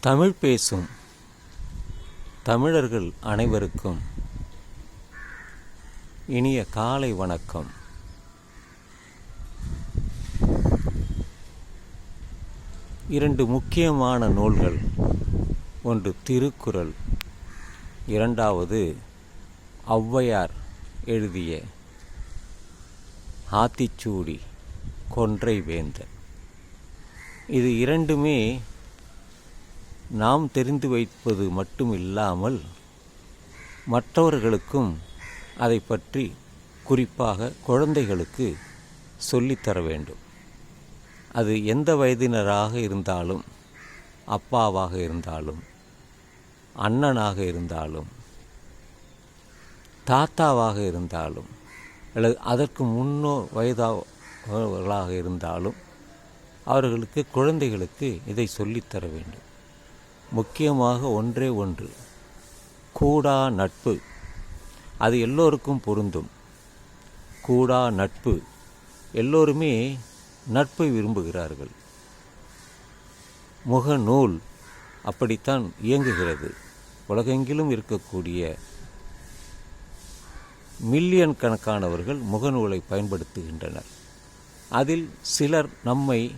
தமிழ் பேசும் தமிழர்கள் அனைவருக்கும் இனிய காலை வணக்கம். இரண்டு முக்கியமான நூல்கள். ஒன்று திருக்குறள் இரண்டாவது ஔவையார் எழுதிய ஆத்திச்சூடி கொன்றை வேந்தன் இது இரண்டுமே நாம் தெரிந்து வைப்பது மட்டும் இல்லாமல் மற்றவர்களுக்கும் அதை பற்றி குறிப்பாக குழந்தைகளுக்கு சொல்லித்தர வேண்டும். அது எந்த வயதினராக இருந்தாலும் அப்பாவாக இருந்தாலும் அண்ணனாக இருந்தாலும் தாத்தாவாக இருந்தாலும் அல்லது அதற்கு முன்னோ வயதாகவர்களாக இருந்தாலும் அவர்களுக்கு குழந்தைகளுக்கு இதை சொல்லித்தர வேண்டும். முக்கியமாக ஒன்றே ஒன்று. கூடா நட்பு. அது எல்லோருக்கும் பொருந்தும். கூடா நட்பு. எல்லோருமே நட்பை விரும்புகிறார்கள். முகநூல் அப்படித்தான் இயங்குகிறது. உலகெங்கிலும் இருக்கக்கூடிய மில்லியன் கணக்கானவர்கள் முகநூலை பயன்படுத்துகின்றனர். அதில் சிலர் நம்மை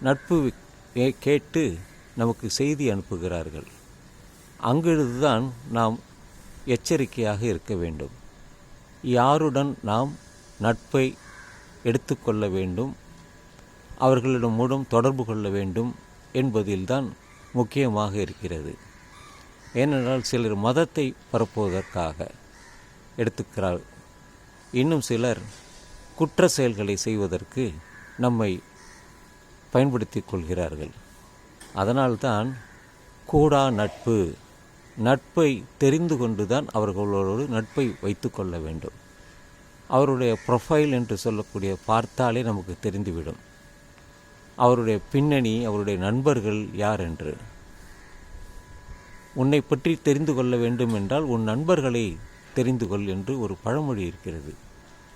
நட்பு கேட்டு நமக்கு செய்தி அனுப்புகிறார்கள். அங்கிருந்துதான் நாம் எச்சரிக்கையாக இருக்க வேண்டும். யாருடன் நாம் நட்பை எடுத்துக்கொள்ள வேண்டும் அவர்களிடம் மூலம் தொடர்பு கொள்ள வேண்டும் என்பதில்தான் முக்கியமாக இருக்கிறது. ஏனென்றால் சிலர் மதத்தை பரப்புவதற்காக எடுத்துக்கிறார். இன்னும் சிலர் குற்ற செயல்களை செய்வதற்கு நம்மை பயன்படுத்திக் கொள்கிறார்கள். அதனால்தான் கூடா நட்பு. நட்பை தெரிந்து கொண்டுதான் அவர்களோடு நட்பை வைத்து கொள்ள வேண்டும். அவருடைய ப்ரொஃபைல் என்று சொல்லக்கூடிய பார்த்தாலே நமக்கு தெரிந்துவிடும். அவருடைய பின்னணி அவருடைய நண்பர்கள் யார் என்று. உன்னை பற்றி தெரிந்து கொள்ள வேண்டும் என்றால் உன் நண்பர்களை தெரிந்து கொள் என்று ஒரு பழமொழி இருக்கிறது.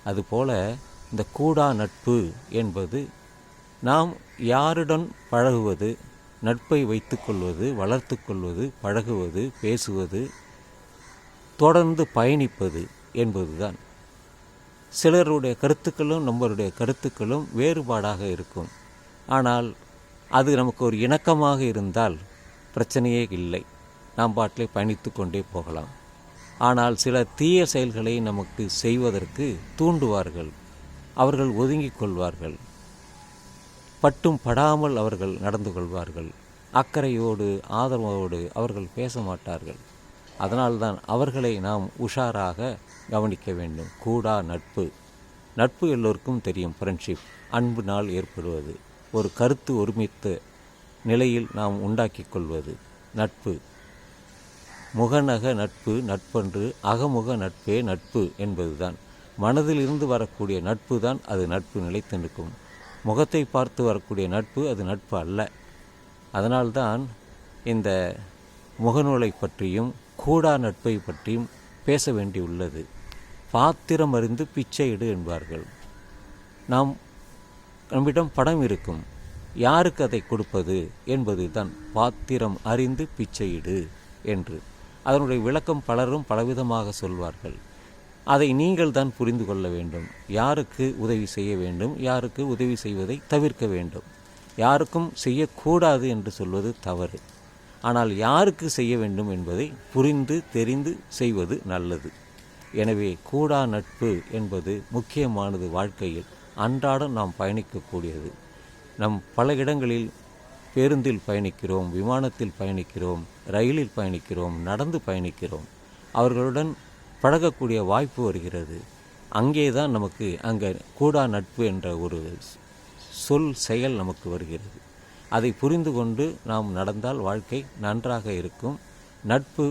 அதுபோல இந்த கூடா நட்பு என்பது நாம் யாருடன் பழகுவது? நட்பை வைத்துக்கொள்வது வளர்த்து கொள்வது பழகுவது பேசுவது தொடர்ந்து பயணிப்பது என்பதுதான். சிலருடைய கருத்துக்களும் நம்மளுடைய கருத்துக்களும் வேறுபாடாக இருக்கும். ஆனால் அது நமக்கு ஒரு இணக்கமாக இருந்தால் பிரச்சனையே இல்லை. நாம் பாட்டிலே பயணித்து கொண்டே போகலாம். ஆனால் சில தீய செயல்களை நமக்கு செய்வதற்கு தூண்டுவார்கள். அவர்கள் ஒதுங்கிக் கொள்வார்கள். பட்டும் படாமல் அவர்கள் நடந்து கொள்வார்கள். அக்கறையோடு ஆதரவோடு அவர்கள் பேச மாட்டார்கள். அதனால்தான் அவர்களை நாம் உஷாராக கவனிக்க வேண்டும். கூடா நட்பு. நட்பு எல்லோருக்கும் தெரியும். ஃப்ரெண்ட்ஷிப் அன்பினால் ஏற்படுவது. ஒரு கருத்து ஒருமித்த நிலையில் நாம் உண்டாக்கிக் கொள்வது. நட்பு. முகநக நட்பு நட்பன்று அகமுக நட்பே நட்பு என்பதுதான். மனதிலிருந்து வரக்கூடிய நட்பு தான் அது நட்பு நிலைத்து நிற்கும். முகத்தை பார்த்து வரக்கூடிய நட்பு அது நட்பு அல்ல. அதனால்தான் இந்த முகநூலை பற்றியும் கூடா நட்பை பற்றியும் பேச வேண்டியுள்ளது பாத்திரம் அறிந்து பிச்சையிடு என்பார்கள். நாம் நம்மிடம் படம் இருக்கும். யாருக்கு அதை கொடுப்பது என்பதுதான் பாத்திரம் அறிந்து பிச்சையிடு என்று. அதனுடைய விளக்கம் பலரும் பலவிதமாக சொல்வார்கள். அதை நீங்கள் தான் புரிந்து கொள்ள வேண்டும். யாருக்கு உதவி செய்ய வேண்டும்? யாருக்கு உதவி செய்வதை தவிர்க்க வேண்டும். யாருக்கும் செய்யக்கூடாது என்று சொல்வது தவறு. ஆனால் யாருக்கு செய்ய வேண்டும் என்பதை புரிந்து தெரிந்து செய்வது நல்லது. எனவே கூடா நட்பு என்பது முக்கியமானது வாழ்க்கையில். அன்றாடம் நாம் பயணிக்கக்கூடியது. நம் பல இடங்களில் பேருந்தில் பயணிக்கிறோம் விமானத்தில் பயணிக்கிறோம் ரயிலில் பயணிக்கிறோம் நடந்து பயணிக்கிறோம். அவர்களுடன் பழகக்கூடிய வாய்ப்பு வருகிறது. அங்கே தான் நமக்கு அங்கே கூடா நட்பு என்ற ஒரு சொல் செயல் நமக்கு வருகிறது. அதை புரிந்து கொண்டு நாம் நடந்தால் வாழ்க்கை நன்றாக இருக்கும். நட்பு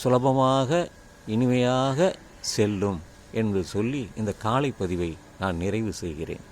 சுலபமாக இனிமையாக செல்லும் என்று சொல்லி இந்த காலை பதிவை நான் நிறைவு செய்கிறேன்.